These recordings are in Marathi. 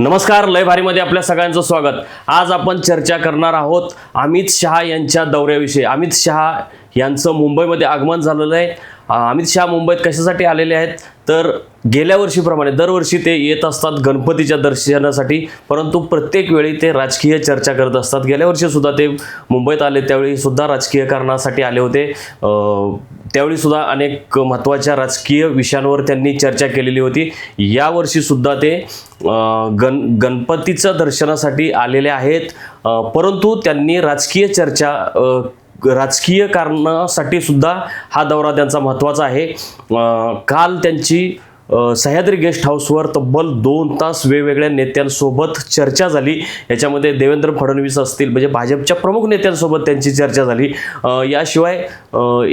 नमस्कार लय भारीमध्ये आपल्या सगळ्यांचं स्वागत. आज आपण चर्चा करणार आहोत अमित शहा यांच्या दौऱ्याविषयी. अमित शहा यांचं मुंबईमध्ये आगमन झालेलं आहे. अमित शहा मुंबईत कशासाठी आलेले आहेत? तर गेल्या वर्षीप्रमाणे दरवर्षी ते येत असतात गणपतीच्या दर्शनासाठी परंतु प्रत्येक वेळी ते राजकीय चर्चा करत असतात. गेल्या वर्षी सुद्धा ते मुंबईत आले त्यावेळी सुद्धा राजकीय कारणासाठी आले होते. त्यावेळीसुद्धा त्यावेळी सुद्धा अनेक महत्त्वाच्या राजकीय विषयांवर त्यांनी चर्चा केलेली होती. यावर्षी सुद्धा ते गण गणपतीचं दर्शनासाठी आलेले आहेत. परंतु त्यांनी राजकीय चर्चा राजकीय कारणासाठी सुद्धा हा दौरा त्यांचा महत्त्वाचा आहे. काल त्यांची सह्याद्री गेस्ट हाऊसवर तब्बल दोन तास वेगवेगळ्या नेत्यांसोबत चर्चा झाली. याच्यामध्ये देवेंद्र फडणवीस असतील म्हणजे भाजपच्या प्रमुख नेत्यांसोबत त्यांची चर्चा झाली. याशिवाय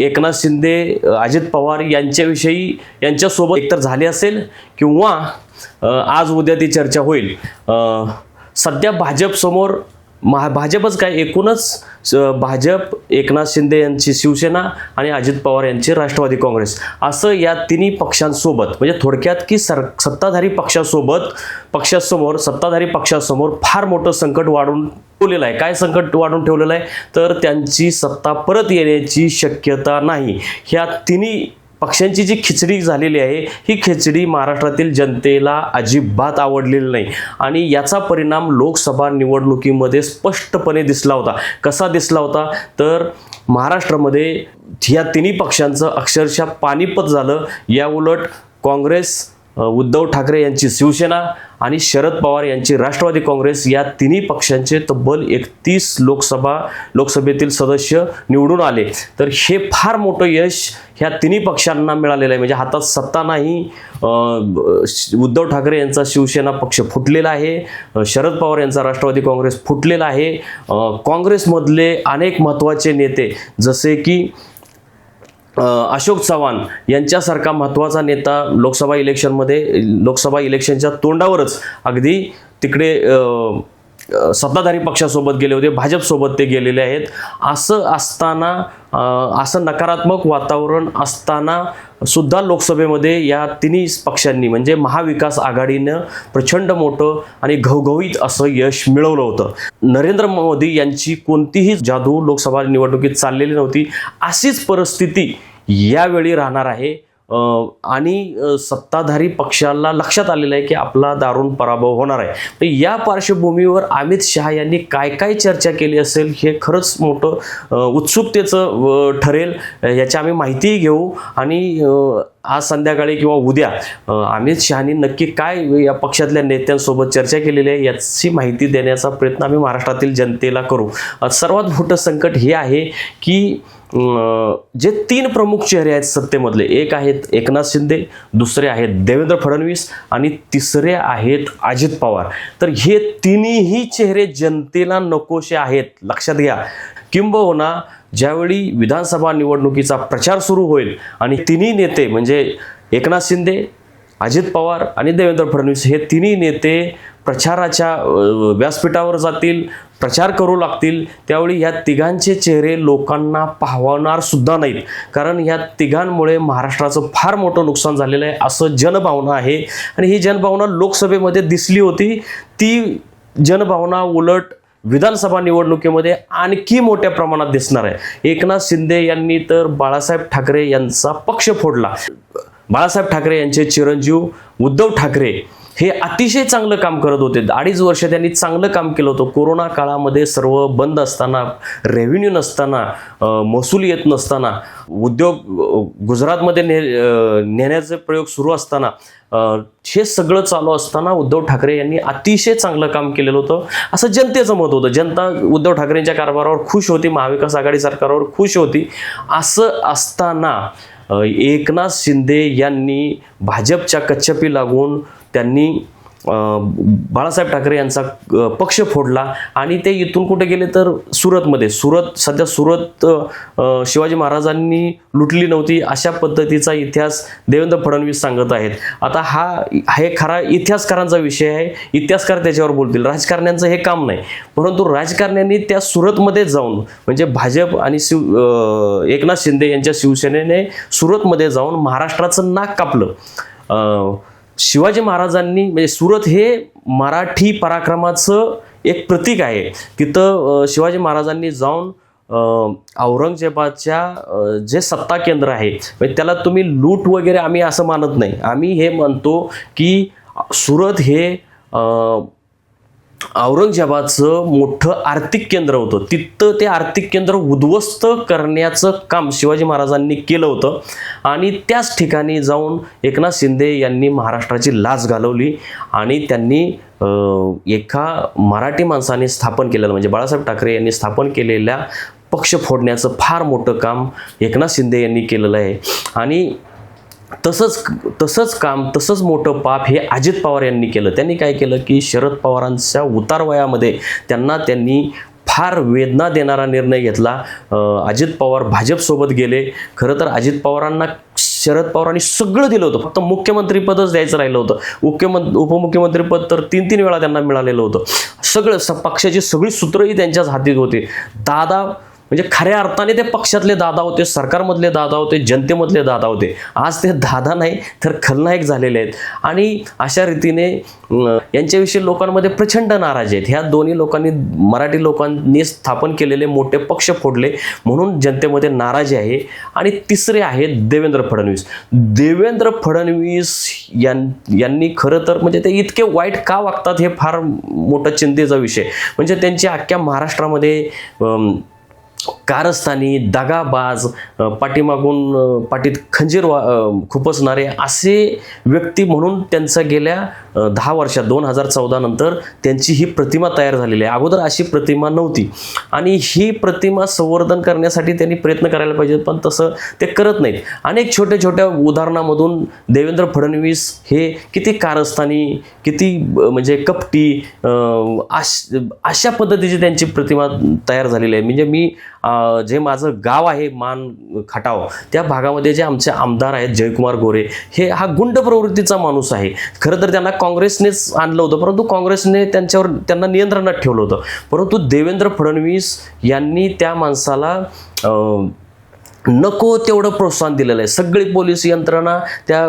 एकनाथ शिंदे अजित पवार यांच्याविषयी यांच्यासोबत एकतर झाली असेल किंवा आज उद्या ती चर्चा होईल. सध्या भाजपसमोर महा भाजपच काय एकूणच स- भाजप एकनाथ शिंदे यांची शिवसेना आणि अजित पवार यांची राष्ट्रवादी काँग्रेस. असं या तिन्ही पक्षांसोबत म्हणजे थोडक्यात की सर सत्ताधारी पक्षासोबत पक्षासमोर सत्ताधारी पक्षासमोर फार मोठं संकट वाढून ठेवलेलं आहे. काय संकट वाढून ठेवलेलं आहे? तर त्यांची सत्ता परत येण्याची शक्यता नाही. ह्या तिन्ही पक्ष्यांची जी खिचडी झालेली आहे ही खिचडी महाराष्ट्रातील जनतेला अजिबात आवडलेली नाही. आणि याचा परिणाम लोकसभा निवडणुकीमध्ये स्पष्टपणे दिसला होता. कसा दिसला होता? तर महाराष्ट्रामध्ये ह्या तिन्ही पक्षांचं अक्षरशः पानिपत झालं. या उलट काँग्रेस उद्धव ठाकरे यांची शिवसेना आणि शरद पवार यांची राष्ट्रवादी काँग्रेस या तिन्ही पक्षांचे तब्बल एकतीस लोकसभा लोकसभेतील सदस्य निवडून आले. तर हे फार मोठं यश ह्या तिन्ही पक्षांना मिळालेलं आहे. म्हणजे हातात सत्ता नाही श- उद्धव ठाकरे यांचा शिवसेना पक्ष फुटलेला आहे शरद पवार यांचा राष्ट्रवादी काँग्रेस फुटलेला आहे. काँग्रेसमधले अनेक महत्त्वाचे नेते जसे की अशोक चव्हाण यांच्यासारखा महत्त्वाचा नेता लोकसभा इलेक्शनमध्ये लोकसभा इलेक्शनच्या तोंडावरच अगदी तिकडे सत्ताधारी पक्षासोबत गेले होते भाजपसोबत ते गेलेले आहेत. असं असताना असं नकारात्मक वातावरण असताना सुद्धा लोकसभेमध्ये या तिन्ही पक्षांनी म्हणजे महाविकास आघाडीनं प्रचंड मोठं आणि घवघवीत असं यश मिळवलं होतं. नरेंद्र मोदी यांची कोणतीही जादू लोकसभा निवडणुकीत चाललेली नव्हती. अशीच परिस्थिती यावेळी राहणार आहे. आणि सत्ताधारी पक्षाला लक्षात आलेलं आहे की आपला दारुण पराभव होणार आहे. तर या पार्श्वभूमीवर अमित शहा यांनी काय काय चर्चा केली असेल हे खरंच मोठं उत्सुकतेचं ठरेल याची आम्ही माहितीही घेऊ. आणि आज संध्याकाळी किंवा उद्या अमित शहानी नक्की काय या पक्षातल्या नेत्यांसोबत चर्चा केलेली आहे याची माहिती देण्याचा प्रयत्न आम्ही महाराष्ट्रातील जनतेला करू. सर्वात मोठं संकट हे आहे की जे तीन प्रमुख चेहरे आहेत सत्तेमधले एक आहेत एकनाथ शिंदे दुसरे आहेत देवेंद्र फडणवीस आणि तिसरे आहेत अजित पवार. तर हे तिन्ही चेहरे जनतेला नकोसे आहेत. लक्षात घ्या. किंबहुना ज्यावेळी विधानसभा निवडणुकीचा प्रचार सुरू होईल आणि तिन्ही नेते म्हणजे एकनाथ शिंदे अजित पवार आणि देवेंद्र फडणवीस हे तिन्ही नेते प्रचाराच्या व्यासपीठावर जातील प्रचार करू लागतील त्यावेळी ह्या तिघांचे चेहरे लोकांना पाहवणार सुद्धा नाहीत. कारण ह्या तिघांमुळे महाराष्ट्राचं फार मोठं नुकसान झालेलं आहे असं जनभावना आहे. आणि ही जनभावना लोकसभेमध्ये दिसली होती. ती जनभावना उलट विधानसभा निवडणुकीमध्ये आणखी मोठ्या प्रमाणात दिसणार आहे. एकनाथ शिंदे यांनी तर बाळासाहेब ठाकरे यांचा पक्ष फोडला. बाळासाहेब ठाकरे यांचे चिरंजीव उद्धव ठाकरे हे अतिशय चांगलं काम करत होते. अडीच वर्ष त्यांनी चांगलं काम केलं होतं. कोरोना काळामध्ये सर्व बंद असताना रेव्हेन्यू नसताना महसूल येत नसताना उद्योग गुजरातमध्ये ने नेण्याचे प्रयोग सुरू असताना हे सगळं चालू असताना उद्धव ठाकरे यांनी अतिशय चांगलं काम केलेलं होतं. असं जनतेचं मत होतं. जनता उद्धव ठाकरेंच्या कारभारावर खुश होती महाविकास आघाडी सरकारवर खुश होती. असं असताना एकनाथ शिंदे यांनी भाजपच्या कच्छपी लागून त्यांनी बाळासाहेब ठाकरे यांचा पक्ष फोडला. आणि ते इथून कुठे गेले तर सुरतमध्ये. सुरत सध्या सुरत शिवाजी महाराजांनी लुटली नव्हती अशा पद्धतीचा इतिहास देवेंद्र फडणवीस सांगत आहेत. आता हा हे खरा इतिहासकारांचा विषय आहे. इतिहासकार त्याच्यावर बोलतील. राजकारण्यांचं हे काम नाही. परंतु राजकारण्यांनी त्या सुरतमध्ये जाऊन म्हणजे भाजप आणि शिव एकनाथ शिंदे यांच्या शिवसेनेने सुरतमध्ये जाऊन महाराष्ट्राचं नाक कापलं. शिवाजी महाराजांनी म्हणजे सुरत हे मराठी पराक्रमाचं एक प्रतीक आहे. तिथं शिवाजी महाराजांनी जाऊन औरंगजेबाच्या जे सत्ता केंद्र आहे म्हणजे त्याला तुम्ही लूट वगैरे आम्ही असं मानत नाही. आम्ही हे म्हणतो की सुरत हे औरंगजेबाचं मोठं आर्थिक केंद्र होतं. तिथं ते आर्थिक केंद्र उद्ध्वस्त करण्याचं काम शिवाजी महाराजांनी केलं होतं. आणि त्याच ठिकाणी जाऊन एकनाथ शिंदे यांनी महाराष्ट्राची लाच घालवली आणि त्यांनी एका मराठी माणसाने स्थापन केलेलं म्हणजे बाळासाहेब ठाकरे यांनी स्थापन केलेल्या पक्ष फोडण्याचं फार मोठं काम एकनाथ शिंदे यांनी केलेलं आहे. आणि तसंच तसंच काम तसंच मोठं पाप हे अजित पवार यांनी केलं. त्यांनी काय केलं की शरद पवारांच्या उतारवयामध्ये त्यांना त्यांनी फार वेदना देणारा निर्णय घेतला. अजित पवार भाजपसोबत गेले. खरं तर अजित पवारांना शरद पवारांनी सगळं दिलं होतं. फक्त मुख्यमंत्रीपदच द्यायचं राहिलं होतं. मुख्यमंत्री उपमुख्यमंत्रीपद तर तीन तीन वेळा त्यांना मिळालेलं होतं. सगळं स पक्षाची सगळी सूत्रही त्यांच्याच हातीत होती. दादा म्हणजे खऱ्या अर्थाने ते पक्षातले दादा होते सरकारमधले दादा होते जनतेमधले दादा होते. आज ते दादा नाही तर खलनायक झालेले आहेत. आणि अशा रीतीने यांच्याविषयी लोकांमध्ये प्रचंड नाराज आहेत. ह्या दोन्ही लोकांनी मराठी लोकांनी स्थापन केलेले मोठे पक्ष फोडले म्हणून जनतेमध्ये नाराजी आहे. आणि तिसरे आहेत देवेंद्र फडणवीस. देवेंद्र फडणवीस यां यांनी खरं तर म्हणजे ते इतके वाईट का वागतात हे फार मोठा चिंतेचा विषय. म्हणजे त्यांची अख्ख्या महाराष्ट्रामध्ये कारस्थानी दगाबाज पाठीमागून पाठीत खंजीर वा खुपसणारे असे व्यक्ती म्हणून त्यांचा गेल्या दहा वर्षात दोन हजार चौदा नंतर त्यांची ही प्रतिमा तयार झालेली आहे. अगोदर अशी प्रतिमा नव्हती. आणि ही प्रतिमा संवर्धन करण्यासाठी त्यांनी प्रयत्न करायला पाहिजेत पण तसं ते करत नाहीत. अनेक छोट्या छोट्या उदाहरणामधून देवेंद्र फडणवीस हे किती कारस्थानी किती म्हणजे कपटी आश अशा पद्धतीची त्यांची प्रतिमा तयार झालेली आहे. म्हणजे मी जे माझं गाव आहे मान खटाव त्या भागामध्ये जे आमचे आमदार आहेत जयकुमार गोरे हे हा गुंड प्रवृत्तीचा माणूस आहे. खरं तर त्यांना काँग्रेसनेच आणलं होतं परंतु काँग्रेसने त्यांच्यावर त्यांना नियंत्रणात ठेवलं होतं. परंतु देवेंद्र फडणवीस यांनी त्या माणसाला नको तेवढं प्रोत्साहन दिलेलं आहे. सगळी पोलीस यंत्रणा त्या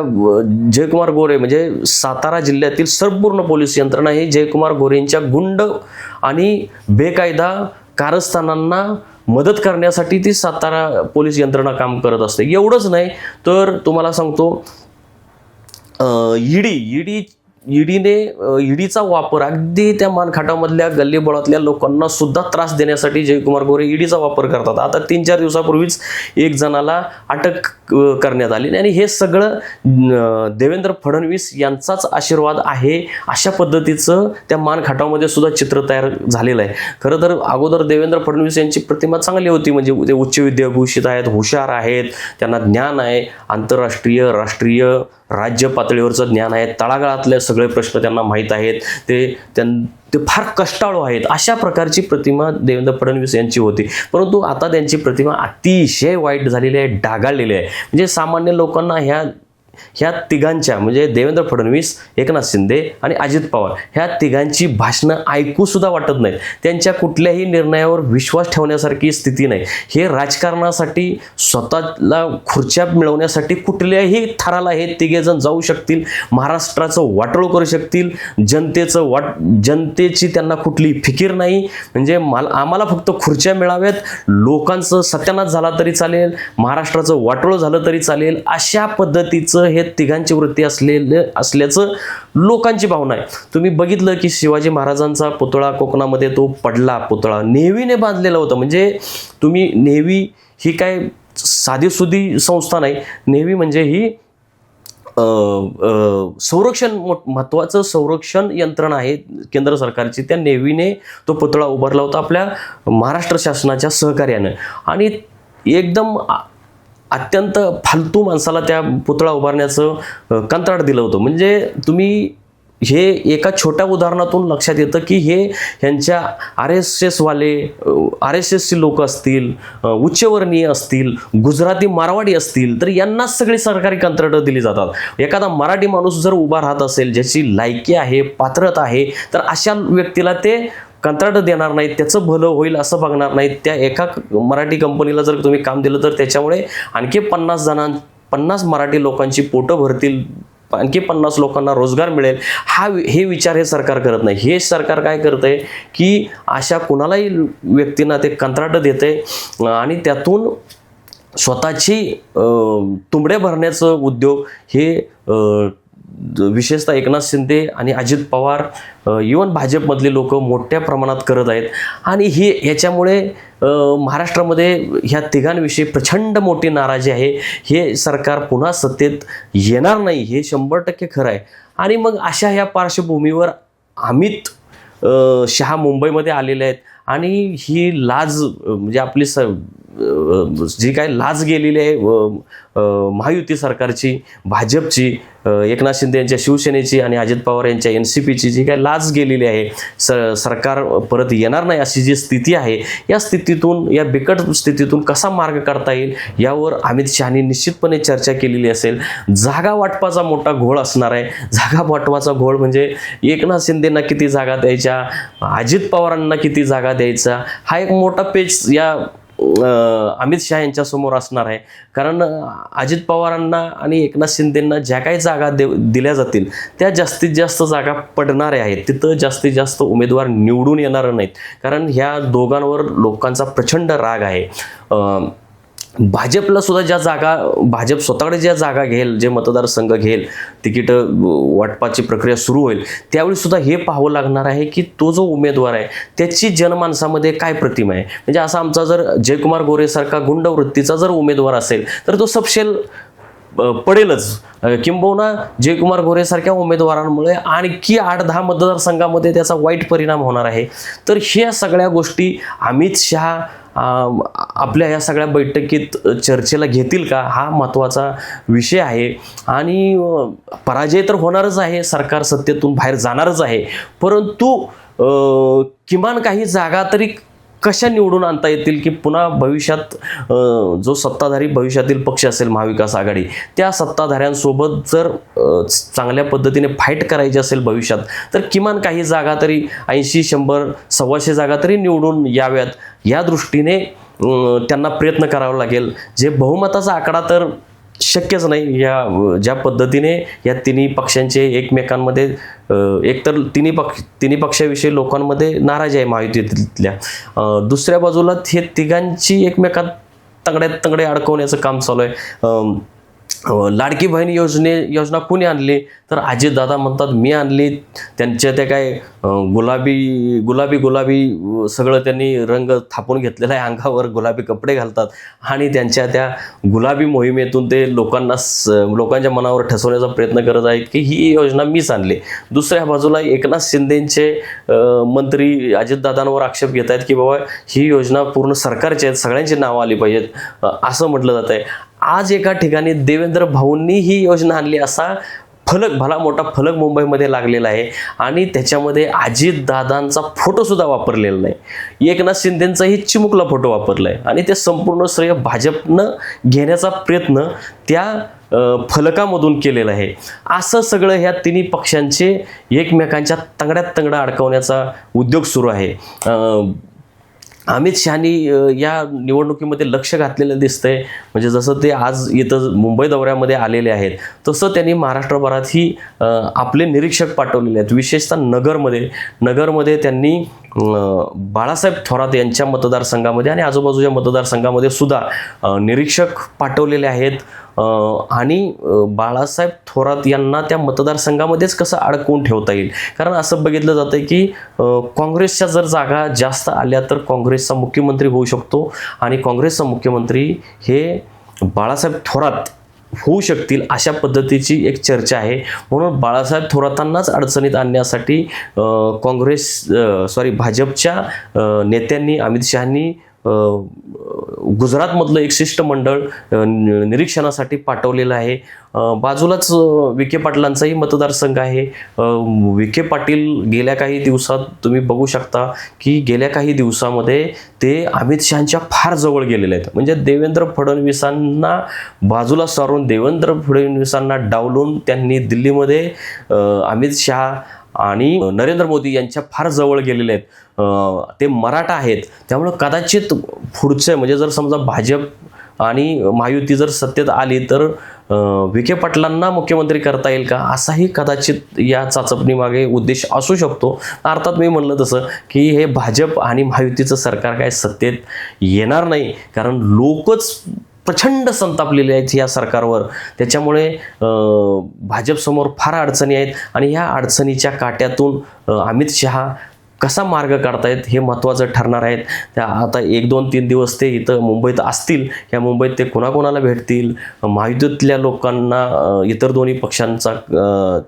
जयकुमार गोरे म्हणजे सातारा जिल्ह्यातील संपूर्ण पोलीस यंत्रणा ही जयकुमार गोरेंच्या गुंड आणि बेकायदा कारस्थानांना मदत करण्यासाठी ती सातारा पोलीस यंत्रणा काम करत असते. एवढंच नाही तर तुम्हाला सांगतो ईडी ईडी ईडीने ईडीचा वापर अगदी त्या मानखाटामधल्या गल्लीबोळातल्या लोकांना सुद्धा त्रास देण्यासाठी जयकुमार गोरे ईडीचा वापर करतात. आता तीन चार दिवसापूर्वीच एक जणाला अटक करण्यात आली. आणि हे सगळं देवेंद्र फडणवीस यांचाच आशीर्वाद आहे अशा पद्धतीचं त्या मानखाटामध्ये सुद्धा चित्र तयार झालेलं आहे. खरं तर अगोदर देवेंद्र फडणवीस यांची प्रतिमा चांगली होती. म्हणजे ते उच्च विद्याभूषित आहेत हुशार आहेत त्यांना ज्ञान आहे. आंतरराष्ट्रीय राष्ट्रीय राज्य पातळीवरचं ज्ञान आहे. तळागाळातल्या सगळे प्रश्न त्यांना माहीत आहेत. ते त्यां ते फार कष्टाळू आहेत. अशा प्रकारची प्रतिमा देवेंद्र फडणवीस यांची होती. परंतु आता त्यांची प्रतिमा अतिशय वाईट झालेली आहे डागाळलेली आहे. म्हणजे सामान्य लोकांना ह्या ह्या तिघांच्या म्हणजे देवेंद्र फडणवीस एकनाथ शिंदे आणि अजित पवार ह्या तिघांची भाषणं ऐकूसुद्धा वाटत नाहीत. त्यांच्या कुठल्याही निर्णयावर विश्वास ठेवण्यासारखी स्थिती नाही. हे राजकारणासाठी स्वतःला खुर्च्या मिळवण्यासाठी कुठल्याही थराला हे तिघेजण जाऊ शकतील महाराष्ट्राचं वाटोळ करू शकतील जनतेचं वाट जनतेची त्यांना कुठली फिकीर नाही. म्हणजे मला आम्हाला फक्त खुर्च्या मिळाव्यात लोकांचं सत्यानाश झाला तरी चालेल महाराष्ट्राचं वाटोळ झालं तरी चालेल अशा पद्धतीचं हे तिघांची वृत्ती असलेलं असल्याचं लोकांची भावना आहे. तुम्ही बघितलं की शिवाजी महाराजांचा पुतळा कोकणामध्ये तो पडला पुतळा नेव्हीने बांधलेला होता. म्हणजे तुम्ही नेव्ही ही काय साधीसुधी संस्था नाही नेव्ही म्हणजे ही संरक्षण मोठ- महत्त्वाचं संरक्षण यंत्रणा आहे केंद्र सरकारची. त्या नेव्हीने तो पुतळा उभारला होता आपल्या महाराष्ट्र शासनाच्या सहकार्यानं. आणि एकदम अत्यंत फालतू माणसाला त्या पुतळा उभारण्याचं कंत्राट दिलं होतं. म्हणजे तुम्ही हे एका छोट्या उदाहरणातून लक्षात येतं की हे ह्यांच्या आर एस एसवाले आर एस एसचे लोक असतील उच्चवर्णीय असतील गुजराती मारवाडी असतील तर यांनाच सगळी सरकारी कंत्राटं दिली जातात. एखादा मराठी माणूस जर उभा राहत असेल ज्याची लायकी आहे पात्रता आहे तर अशा व्यक्तीला ते कंत्राट देणार नाहीत त्याचं भलं होईल असं बघणार नाहीत. त्या एका मराठी कंपनीला जर तुम्ही काम दिलं तर त्याच्यामुळे आणखी पन्नास जणां पन्नास मराठी लोकांची पोटं भरतील आणखी पन्नास लोकांना रोजगार मिळेल. हा वि- हे विचार हे सरकार करत नाही. हे सरकार काय करतंय की अशा कुणालाही व्यक्तींना ते कंत्राट देते आणि त्यातून स्वतःची तुंबडे भरण्याचं उद्योग हे विशेषतः एकनाथ शिंदे आणि अजित पवार इवन भाजपमधले लोक मोठ्या प्रमाणात करत आहेत. आणि ही याच्यामुळे महाराष्ट्रामध्ये ह्या तिघांविषयी प्रचंड मोठी नाराजी आहे. हे सरकार पुन्हा सत्तेत येणार नाही हे शंभर टक्के खरं आहे. आणि मग अशा ह्या पार्श्वभूमीवर अमित शहा मुंबईमध्ये आलेले आहेत. आणि ही लाज म्हणजे आपली स जी काय लाज गेलेली आहे महायुती सरकारची भाजपची एकनाथ शिंदे यांच्या शिवसेनेची आणि अजित पवार यांच्या एन सी पीची जी काय लाज गेलेली आहे स सरकार परत येणार नाही अशी जी स्थिती आहे या स्थितीतून या बिकट स्थितीतून कसा मार्ग काढता येईल यावर अमित शहानी निश्चितपणे चर्चा केलेली असेल. जागा वाटपाचा मोठा घोळ असणार आहे. जागा वाटपाचा घोळ म्हणजे एकनाथ शिंदेंना किती जागा द्यायच्या अजित पवारांना किती जागा द्यायचा हा एक मोठा पेच या अमित शहा यांच्यासमोर असणार आहे. कारण अजित पवारांना आणि एकनाथ शिंदेंना ज्या काही जागा दे दिल्या जातील त्या जास्तीत जास्त जागा पडणाऱ्या आहेत. तिथं जास्तीत जास्त उमेदवार निवडून येणार नाहीत. कारण ह्या दोघांवर लोकांचा प्रचंड राग आहे. भाजपला सुद्धा ज्या जागा भाजप स्वतःकडे ज्या जागा घेईल जे मतदारसंघ घेईल तिकीट वाटपाची प्रक्रिया सुरू होईल त्यावेळी सुद्धा हे पाहावं लागणार आहे की तो जो उमेदवार आहे त्याची जनमानसामध्ये काय प्रतिमा आहे? म्हणजे असा आमचा जर जयकुमार गोरेसारखा गुंडवृत्तीचा जर उमेदवार असेल तर तो सपशेल पडेलच. किंबहुना जयकुमार गोरेसारख्या उमेदवारांमुळे आणखी आठ दहा मतदारसंघामध्ये त्याचा वाईट परिणाम होणार आहे. तर ह्या सगळ्या गोष्टी अमित शहा आपल्या या सगळ्या बैठकीत चर्चेला घेतील का? हा महत्त्वाचा विषय आहे. आणि पराजय तर होणारच आहे. सरकार सत्तेतून बाहेर जाणारच आहे. परंतु किमान काही जागा तरी कशा निवडून आणता येतील की पुन्हा भविष्यात जो सत्ताधारी भविष्यातील पक्ष असेल महाविकास आघाडी त्या सत्ताधाऱ्यांसोबत जर चांगल्या पद्धतीने फाईट करायची असेल भविष्यात तर किमान काही जागा तरी ऐंशी शंभर सव्वाशे जागा तरी निवडून याव्यात. या दृष्टीने त्यांना प्रयत्न करावा लागेल. जे बहुमताचा आकडा तर शक्यच नाही. या ज्या पद्धतीने या तिन्ही पक्षांचे एकमेकांमध्ये एक एकतर तिन्ही पक्ष तिन्ही पक्षाविषयी लोकांमध्ये नाराजी आहे महायुतीतल्या. दुसऱ्या बाजूला हे तिघांची एकमेकात तंगड्यात तंगडे अडकवण्याचं काम चालू आहे. लाडकी बहीण योजने योजना कुणी आणली? तर अजितदादा म्हणतात मी आणली. त्यांच्या त्या काय गुलाबी गुलाबी गुलाबी सगळं त्यांनी रंग थापून घेतलेला आहे अंगावर गुलाबी कपडे घालतात. आणि त्यांच्या त्या गुलाबी मोहिमेतून ते लोकांना स- लोकांच्या मनावर ठसवण्याचा प्रयत्न करत आहेत की ही योजना मीच आणली. दुसऱ्या बाजूला एकनाथ शिंदेचे मंत्री अजितदादांवर आक्षेप घेत आहेत की बाबा ही योजना पूर्ण सरकारची आहेत सगळ्यांची नावं आली पाहिजेत. असं म्हटलं जात आहे. आज एका ठिकाणी देवेंद्र भाऊंनी ही योजना आणली असा फलक भला मोठा फलक मुंबईमध्ये लागलेला आहे. आणि त्याच्यामध्ये अजितदादांचा फोटोसुद्धा वापरलेला नाही. एकनाथ शिंदेंचाही चिमुकला फोटो वापरला आहे आणि ते संपूर्ण श्रेय भाजपनं घेण्याचा प्रयत्न त्या फलकामधून केलेला आहे. असं सगळं ह्या तिन्ही पक्षांचे एकमेकांच्या तंगड्यात तंगडा अडकवण्याचा उद्योग सुरू आहे. अमित शहानी या निवडणुकीमध्ये लक्ष घातलेलं दिसतंय. म्हणजे जसं ते आज इथं मुंबई दौऱ्यामध्ये आलेले आहेत तसं त्यांनी महाराष्ट्रभरातही आपले निरीक्षक पाठवलेले आहेत. विशेषतः नगरमध्ये नगरमध्ये त्यांनी बाळासाहेब थोरात यांच्या मतदारसंघामध्ये आणि आजूबाजूच्या मतदारसंघामध्ये सुद्धा निरीक्षक पाठवलेले आहेत. आणि बाळासाहेब थोरात यांना त्या मतदारसंघामध्येच कसं अडकवून ठेवता येईल? कारण असं बघितलं जातं की काँग्रेसच्या जर जागा जास्त आल्या तर काँग्रेसचा मुख्यमंत्री होऊ शकतो आणि काँग्रेसचा मुख्यमंत्री हे बाळासाहेब थोरात होऊ शकतील अशा पद्धतीची एक चर्चा आहे. म्हणून बाळासाहेब थोरातांनाच अडचणीत आणण्यासाठी काँग्रेस सॉरी भाजपच्या नेत्यांनी अमित शहानी गुजरातमधलं एक शिष्टमंडळ नि- निरीक्षणासाठी पाठवलेलं आहे. बाजूलाच विखे पाटलांचाही मतदारसंघ आहे. विखे पाटील गेल्या काही दिवसात तुम्ही बघू शकता की गेल्या काही दिवसामध्ये ते अमित शहाच्या फार जवळ गेलेले आहेत. म्हणजे देवेंद्र फडणवीसांना बाजूला सारून देवेंद्र फडणवीसांना डावलून त्यांनी दिल्लीमध्ये अमित शहा आणि नरेंद्र मोदी यांच्या फार जवळ गेलेले आहेत. ते मराठा आहेत. त्यामुळं कदाचित पुढचे म्हणजे जर समजा भाजप आणि महायुती जर सत्तेत आली तर विखे पाटलांना मुख्यमंत्री करता येईल का? असाही कदाचित या चाचपणीमागे उद्देश असू शकतो. अर्थात मी म्हणलं तसं की हे भाजप आणि महायुतीचं सरकार काय सत्तेत येणार नाही? कारण लोकच प्रचंड संतापलेले आहेत या सरकारवर. त्याच्यामुळे भाजपसमोर फार अडचणी आहेत आणि ह्या अडचणीच्या काट्यातून अमित शहा कसा मार्ग काढतायत हे महत्त्वाचं ठरणार आहेत. त्या आता एक दोन तीन दिवस ते इथं मुंबईत असतील. या मुंबईत ते कोणाकोणाला भेटतील? महायुतीतल्या लोकांना इतर दोन्ही पक्षांचा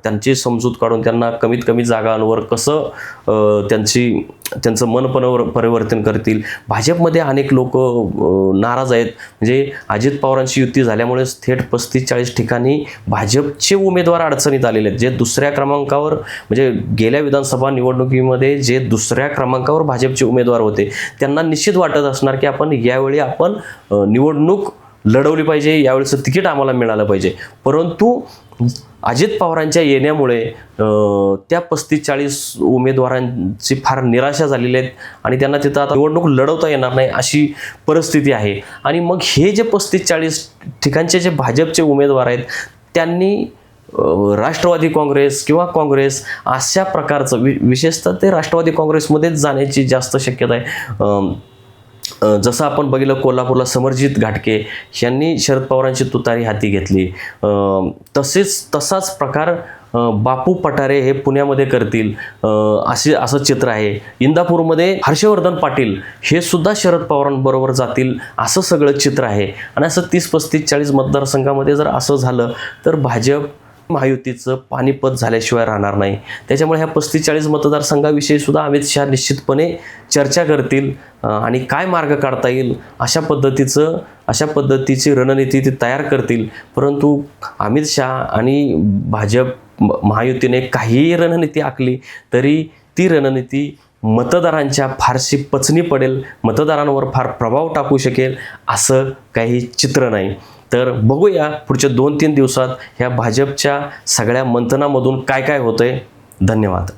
त्यांची समजूत काढून त्यांना कमीत कमी जागांवर कसं त्यांची त्यांचं मन पनवर परिवर्तन करतील. भाजपमध्ये अनेक लोक नाराज आहेत. म्हणजे अजित पवारांची युती झाल्यामुळेच थेट पस्तीस चाळीस ठिकाणी भाजपचे उमेदवार अडचणीत आलेले आहेत. जे दुसऱ्या क्रमांकावर म्हणजे गेल्या विधानसभा निवडणुकीमध्ये जे दुसऱ्या क्रमांकावर भाजपचे उमेदवार होते त्यांना निश्चित वाटत असणार की आपण यावेळी आपण निवडणूक लढवली पाहिजे. यावेळेचं तिकीट आम्हाला मिळालं पाहिजे. परंतु अजित पवारांच्या येण्यामुळे त्या पस्तीस चाळीस उमेदवारांची फार निराशा झालेली आहेत आणि त्यांना तिथं आता निवडणूक लढवता येणार नाही अशी परिस्थिती आहे. आणि मग हे जे पस्तीस चाळीस ठिकाणचे जे भाजपचे उमेदवार आहेत त्यांनी राष्ट्रवादी काँग्रेस किंवा काँग्रेस अशा प्रकारचं वि विशेषतः ते राष्ट्रवादी काँग्रेसमध्येच जाण्याची जास्त शक्यता आहे. जसं आपण बघितलं कोल्हापूरला समरजित घाटके यांनी शरद पवारांची तुतारी हाती घेतली. तसेच तसाच प्रकार बापू पठारे हे पुण्यामध्ये करतील. असे असं चित्र आहे. इंदापूरमध्ये हर्षवर्धन पाटील हे सुद्धा शरद पवारांबरोबर जातील असं सगळं चित्र आहे. आणि असं तीस पस्तीस चाळीस मतदारसंघामध्ये जर असं झालं तर भाजप महायुतीचं पानिपत झाल्याशिवाय राहणार नाही. त्याच्यामुळे ह्या पस्तीस चाळीस मतदारसंघाविषयी सुद्धा अमित शहा निश्चितपणे चर्चा करतील आणि काय मार्ग काढता येईल अशा पद्धतीचं अशा पद्धतीची रणनीती ते तयार करतील. परंतु अमित शहा आणि भाजप म- महायुतीने काहीही रणनीती आखली तरी ती रणनीती मतदारांच्या फारशी पचनी पडेल मतदारांवर फार प्रभाव टाकू शकेल असं काही चित्र नाही. तर बघूया पुढच्या दोन तीन दिवसात ह्या भाजपच्या सगळ्या मंथनामधून काय काय होतंय. धन्यवाद.